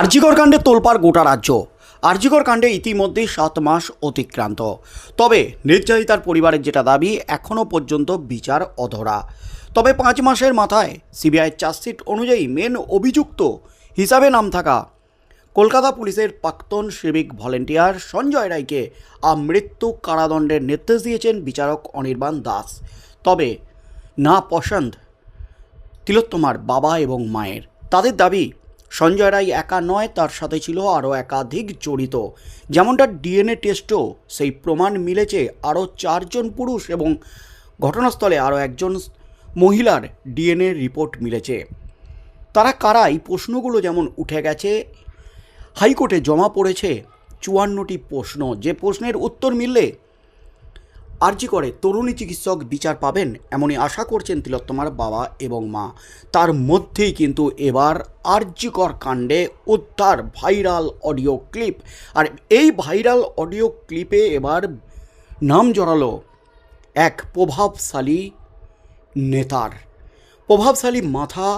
আরজিকর কাণ্ডে তোলপাড় গোটা রাজ্য। আরজিকর কাণ্ডে ইতিমধ্যেই সাত মাস অতিক্রান্ত। তবে নির্যাতিতার পরিবারের যেটা দাবি এখনও পর্যন্ত বিচার অধরা। তবে পাঁচ মাসের মাথায় সিবিআইয়ের চার্জশিট অনুযায়ী মেন অভিযুক্ত হিসাবে নাম থাকা কলকাতা পুলিশের প্রাক্তন সিভিক ভলেন্টিয়ার সঞ্জয় রায়কে আমৃত্যু কারাদণ্ডের নির্দেশ দিয়েছেন বিচারক অনির্বাণ দাস। তবে না পছন্দ তিলোত্তমার বাবা এবং মায়ের। তাদের দাবি সঞ্জয় রায় একা নয়, তার সাথে ছিল আরও একাধিক জড়িত। যেমনটা ডিএনএ টেস্টও সেই প্রমাণ মিলেছে, আরও চারজন পুরুষ এবং ঘটনাস্থলে আরও একজন মহিলার ডিএনএ রিপোর্ট মিলেছে। তারা কারা এই প্রশ্নগুলো যেমন উঠে গেছে, হাইকোর্টে জমা পড়েছে, চুয়ান্নটি প্রশ্ন। যে প্রশ্নের উত্তর মিললে আর্জি করে, তরুণী চিকিৎসক বিচার পাবেন এমনই আশা করছেন তিলোত্তমার বাবা এবং মা। তার মধ্যেই কিন্তু এবার আর্যিকর কাণ্ডে উদ্ধার ভাইরাল অডিও ক্লিপ। আর এই ভাইরাল অডিও ক্লিপে এবার নাম জড়ালো এক প্রভাবশালী নেতার। প্রভাবশালী মাথা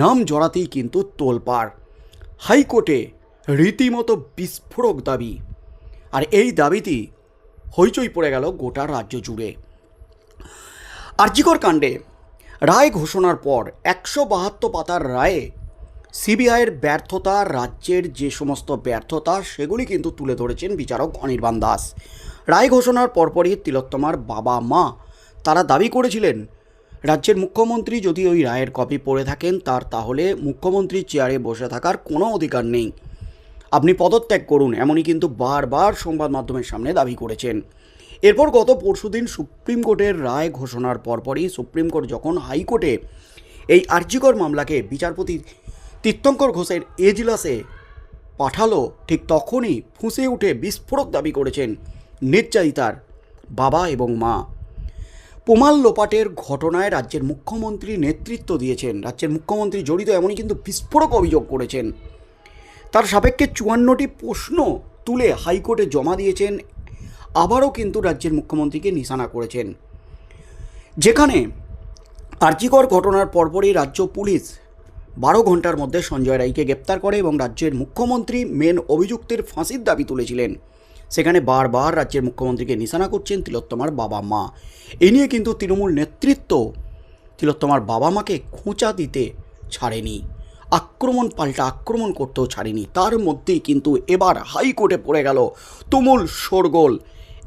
নাম জড়াতেই কিন্তু তোলপাড়। হাইকোর্টে রীতিমতো বিস্ফোরক দাবি। আর এই দাবিটি হইচই পড়ে গেল গোটা রাজ্য জুড়ে। আর্জিকর কাণ্ডে রায় ঘোষণার পর একশো বাহাত্তর পাতার রায়ে সিবিআইয়ের ব্যর্থতা, রাজ্যের যে সমস্ত ব্যর্থতা, সেগুলি কিন্তু তুলে ধরেছেন বিচারক অনির্বাণ দাস। রায় ঘোষণার পরপরই তিলোত্তমার বাবা মা, তারা দাবি করেছিলেন, রাজ্যের মুখ্যমন্ত্রী যদি ওই রায়ের কপি পড়ে থাকেন, তার তাহলে মুখ্যমন্ত্রীর চেয়ারে বসে থাকার কোনো অধিকার নেই। আপনি পদত্যাগ করুন, এমনই কিন্তু বারবার সংবাদ মাধ্যমের সামনে দাবি করেছেন। এরপর গত পরশুদিন সুপ্রিম কোর্টের রায় ঘোষণার পরপরই সুপ্রিম কোর্ট যখন হাইকোর্টে এই আর্যিকর মামলাকে বিচারপতি তীর্থঙ্কর ঘোষের এজলাসে পাঠালো, ঠিক তখনই ফুঁসে উঠে বিস্ফোরক দাবি করেছেন নির্যাতিতার বাবা এবং মা। পোমাল লোপাটের ঘটনায় রাজ্যের মুখ্যমন্ত্রী নেতৃত্ব দিয়েছেন, রাজ্যের মুখ্যমন্ত্রী জড়িত এমনই কিন্তু বিস্ফোরক অভিযোগ করেছেন। তার সাপেক্ষে চুয়ান্নটি প্রশ্ন তুলে হাইকোর্টে জমা দিয়েছেন। আবারও কিন্তু রাজ্যের মুখ্যমন্ত্রীকে নিশানা করেছেন। যেখানে আর্যিকর ঘটনার পরপরই রাজ্য পুলিশ বারো ঘণ্টার মধ্যে সঞ্জয় রায়কে গ্রেপ্তার করে এবং রাজ্যের মুখ্যমন্ত্রী মেন অভিযুক্তের ফাঁসির দাবি তুলেছিলেন। সেখানে বারবার রাজ্যের মুখ্যমন্ত্রীকে নিশানা করছেন তিলোত্তমার বাবা মা। এ নিয়ে কিন্তু তৃণমূল নেতৃত্ব তিলোত্তমার বাবা মাকে খোঁচা দিতে ছাড়েনি। আক্রমণ পাল্টা আক্রমণ করতেও ছাড়েনি। তার মধ্যেই কিন্তু এবার হাইকোর্টে পড়ে গেল তুমুল শোরগোল।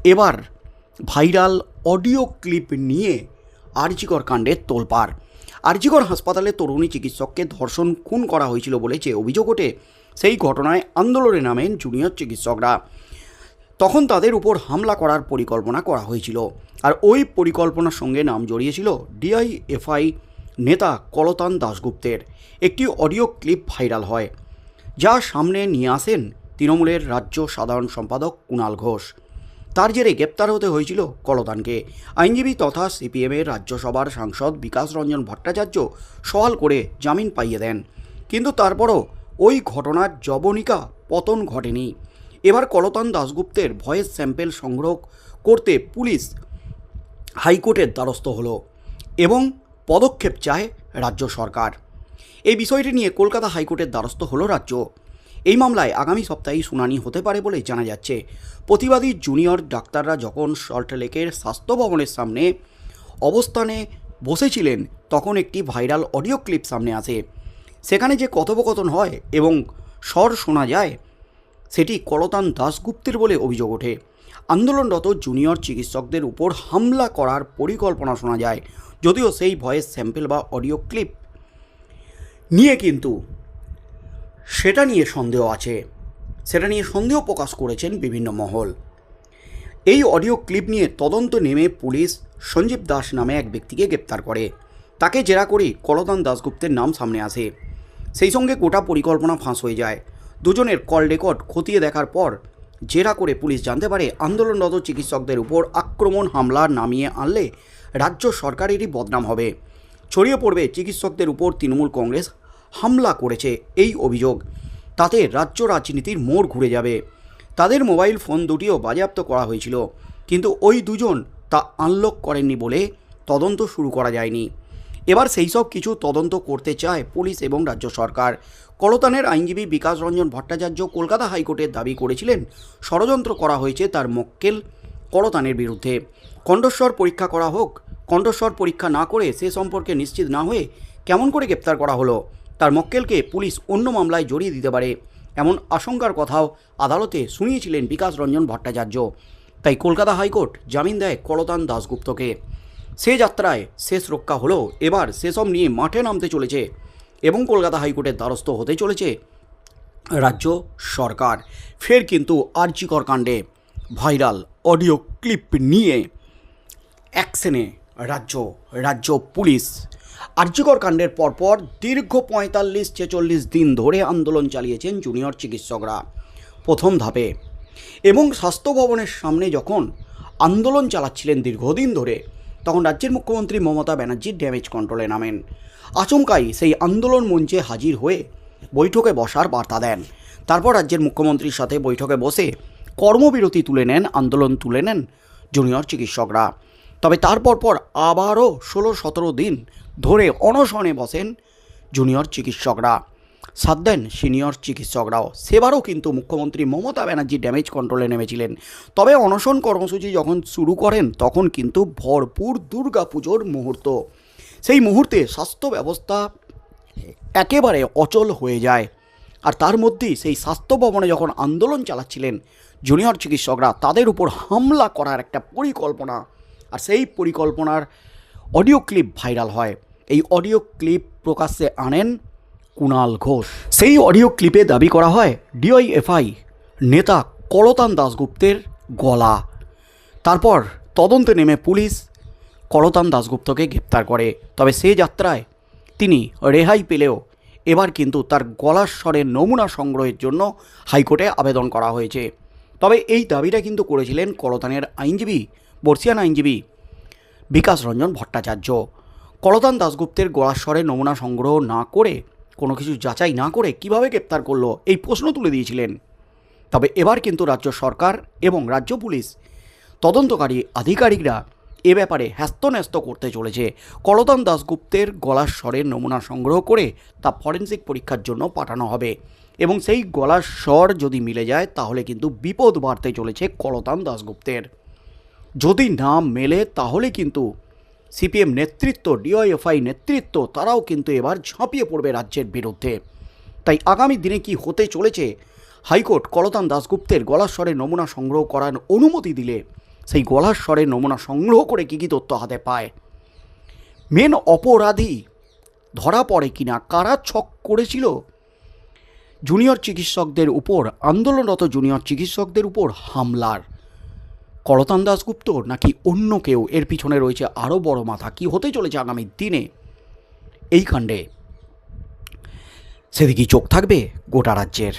এবার ভাইরাল অডিও ক্লিপ নিয়ে আরজিকর কাণ্ডের তোলপাড়। আরজিকর হাসপাতালে তরুণী চিকিৎসককে ধর্ষণ খুন করা হয়েছিল বলে যে অভিযোগ ওঠে, সেই ঘটনায় আন্দোলনে নামেন জুনিয়র চিকিৎসকরা। তখন তাদের উপর হামলা করার পরিকল্পনা করা হয়েছিল। আর ওই পরিকল্পনার সঙ্গে নাম জড়িয়েছিল ডিআইএফআই নেতা কলতান দাশগুপ্তের একটি অডিও ক্লিপ ভাইরাল হয়, যা সামনে নিয়ে আসেন তৃণমূলের রাজ্য সাধারণ সম্পাদক কুণাল ঘোষ। তার জেরে গ্রেপ্তার হতে হয়েছিল কলতানকে। আইনজীবী তথা সিপিএমের রাজ্যসভার সাংসদ বিকাশ রঞ্জন ভট্টাচার্য সওয়াল করে জামিন পাইয়ে দেন। কিন্তু তারপরও ওই ঘটনার জবনিকা পতন ঘটেনি। এবার কলতান দাশগুপ্তের ভয়েস স্যাম্পেল সংগ্রহ করতে পুলিশ হাইকোর্টের দ্বারস্থ হলো এবং পদক্ষেপ চায় রাজ্য সরকার। এই বিষয়টি নিয়ে কলকাতা হাইকোর্টের দ্বারস্থ হলো রাজ্য। এই মামলায় আগামী সপ্তাহেই শুনানি হতে পারে বলে জানা যাচ্ছে। প্রতিবাদী জুনিয়র ডাক্তাররা যখন সল্টলেকের স্বাস্থ্য ভবনের সামনে অবস্থানে বসেছিলেন, তখন একটি ভাইরাল অডিও ক্লিপ সামনে আসে। সেখানে যে কথোপকথন হয় এবং স্বর শোনা যায়, সেটি কলতান দাশগুপ্তের বলে অভিযোগ ওঠে। আন্দোলনরত জুনিয়র চিকিৎসকদের উপর হামলা করার পরিকল্পনা শোনা যায়, যদিও সেই ভয়েস স্যাম্পেল বা অডিও ক্লিপ নিয়ে কিন্তু সেটা নিয়ে সন্দেহ আছে। সেটা নিয়ে সন্দেহ প্রকাশ করেছেন বিভিন্ন মহল। এই অডিও ক্লিপ নিয়ে তদন্ত নেমে পুলিশ সঞ্জীব দাস নামে এক ব্যক্তিকে গ্রেপ্তার করে। তাকে জেরা করে কলদান দাশগুপ্তের নাম সামনে আসে। সেই সঙ্গে গোটা পরিকল্পনা ফাঁস হয়ে যায়। দুজনের কল রেকর্ড খতিয়ে দেখার পর জেরা করে পুলিশ জানতে পারে আন্দোলনরত চিকিৎসকদের উপর আক্রমণ হামলা নামিয়ে আনলে রাজ্য সরকারেরই বদনাম হবে। ছড়িয়ে পড়বে চিকিৎসকদের উপর তৃণমূল কংগ্রেস হামলা করেছে এই অভিযোগ। তাতে রাজ্য রাজনীতির মোড় ঘুরে যাবে। তাদের মোবাইল ফোন দুটিও বাজেয়াপ্ত করা হয়েছিল। কিন্তু ওই দুজন তা আনলক করেননি বলে তদন্ত শুরু করা যায়নি। এবার সেই সব কিছু তদন্ত করতে চায় পুলিশ এবং রাজ্য সরকার। কলতানের আইনজীবী বিকাশ রঞ্জন ভট্টাচার্য কলকাতা হাইকোর্টের দাবি করেছিলেন, ষড়যন্ত্র করা হয়েছে তার মক্কেল করতানের বিরুদ্ধে। কণ্ঠস্বর পরীক্ষা করা হোক, কণ্ঠস্বর পরীক্ষা না করে সে সম্পর্কে নিশ্চিত না হয়ে কেমন করে গ্রেপ্তার করা হলো? তার মক্কেলকে পুলিশ অন্য মামলায় জড়িয়ে দিতে পারে, এমন আশঙ্কার কথাও আদালতে শুনিয়েছিলেন বিকাশ রঞ্জন ভট্টাচার্য। তাই কলকাতা হাইকোর্ট জামিন দেয় কলতান দাশগুপ্তকে। সে যাত্রায় শেষ রক্ষা হলেও এবার সেসব নিয়ে মাঠে নামতে চলেছে এবং কলকাতা হাইকোর্টের দ্বারস্থ হতে চলেছে রাজ্য সরকার। ফের কিন্তু আর্যিকর কাণ্ডে ভাইরাল অডিও ক্লিপ নিয়ে অ্যাকশনে রাজ্য রাজ্য পুলিশ। আর্যিকর কাণ্ডের পরপর দীর্ঘ পঁয়তাল্লিশ ছেচল্লিশ দিন ধরে আন্দোলন চালিয়েছেন জুনিয়র চিকিৎসকরা প্রথম ধাপে। এবং স্বাস্থ্য ভবনের সামনে যখন আন্দোলন চালাচ্ছিলেন দীর্ঘদিন ধরে তখন রাজ্যের মুখ্যমন্ত্রী মমতা ব্যানার্জি ড্যামেজ কন্ট্রোলে নামেন। আচমকাই সেই আন্দোলন মঞ্চে হাজির হয়ে বৈঠকে বসার বার্তা দেন। তারপর রাজ্যের মুখ্যমন্ত্রীর সাথে বৈঠকে বসে কর্মবিরতি তুলে নেন, আন্দোলন তুলে নেন জুনিয়র চিকিৎসকরা। তবে তারপর পর আবারও ষোলো সতেরো দিন ধরে অনশনে বসেন জুনিয়র চিকিৎসকরা। সাথ দেন সিনিয়র চিকিৎসকরাও। সেবারও কিন্তু মুখ্যমন্ত্রী মমতা ব্যানার্জি ড্যামেজ কন্ট্রোলে নেমেছিলেন। তবে অনশন কর্মসূচি যখন শুরু করেন, তখন কিন্তু ভরপুর দুর্গাপুজোর মুহূর্ত। সেই মুহূর্তে স্বাস্থ্য ব্যবস্থা একেবারে অচল হয়ে যায়। আর তার মধ্যেই সেই স্বাস্থ্য ভবনে যখন আন্দোলন চালাচ্ছিলেন, জুনিয়র চিকিৎসকরা, তাদের উপর হামলা করার একটা পরিকল্পনা। আর সেই পরিকল্পনার অডিও ক্লিপ ভাইরাল হয়। এই অডিও ক্লিপ প্রকাশ্যে আনেন কুণাল ঘোষ। সেই অডিও ক্লিপে দাবি করা হয় ডিওয়াইএফআই নেতা করতান দাশগুপ্তের গলা। তারপর তদন্তে নেমে পুলিশ করতান দাশগুপ্তকে গ্রেপ্তার করে। তবে সে যাত্রায় তিনি রেহাই পেলেও এবার কিন্তু তার গলার স্বরের নমুনা সংগ্রহের জন্য হাইকোর্টে আবেদন করা হয়েছে। তবে এই দাবিটা কিন্তু করেছিলেন করতানের আইনজীবী, বর্ষিয়ান আইনজীবী বিকাশ রঞ্জন ভট্টাচার্য। করতান দাশগুপ্তের গলার স্বরে নমুনা সংগ্রহ না করে কোনো কিছু যাচাই না করে কীভাবে গ্রেপ্তার করল, এই প্রশ্ন তুলে দিয়েছিলেন। তবে এবার কিন্তু রাজ্য সরকার এবং রাজ্য পুলিশ, তদন্তকারী আধিকারিকরা এ ব্যাপারে হ্যাস্তন্যস্ত করতে চলেছে। করতান দাশগুপ্তের গলার স্বরের নমুনা সংগ্রহ করে তা ফরেন্সিক পরীক্ষার জন্য পাঠানো হবে এবং সেই গলার স্বর যদি মিলে যায়, তাহলে কিন্তু বিপদ বাড়তে চলেছে করতান দাশগুপ্তের। যদি না মেলে, তাহলে কিন্তু সিপিএম নেতৃত্ব ডিওএফআই নেতৃত্ব, তারাও কিন্তু এবার ঝাঁপিয়ে পড়বে রাজ্যের বিরুদ্ধে। তাই আগামী দিনে কি হতে চলেছে? হাইকোর্ট কলতান দাশগুপ্তের গলার স্বরের নমুনা সংগ্রহ করার অনুমতি দিলে সেই গলার স্বরের নমুনা সংগ্রহ করে কী কী তথ্য হাতে পায়? মেন অপরাধী ধরা পড়ে কিনা? কারা ছক করেছিল? জুনিয়র চিকিৎসকদের উপর, আন্দোলনরত জুনিয়র চিকিৎসকদের উপর হামলার করতান দাসগুপ্ত নাকি অন্য কেউ? এর পিছনে রয়েছে আরও বড় মাথা। কি হতে চলেছে আগামী দিনে? এই কাণ্ডে সেদিকেই চোখ থাকবে গোটা রাজ্যের।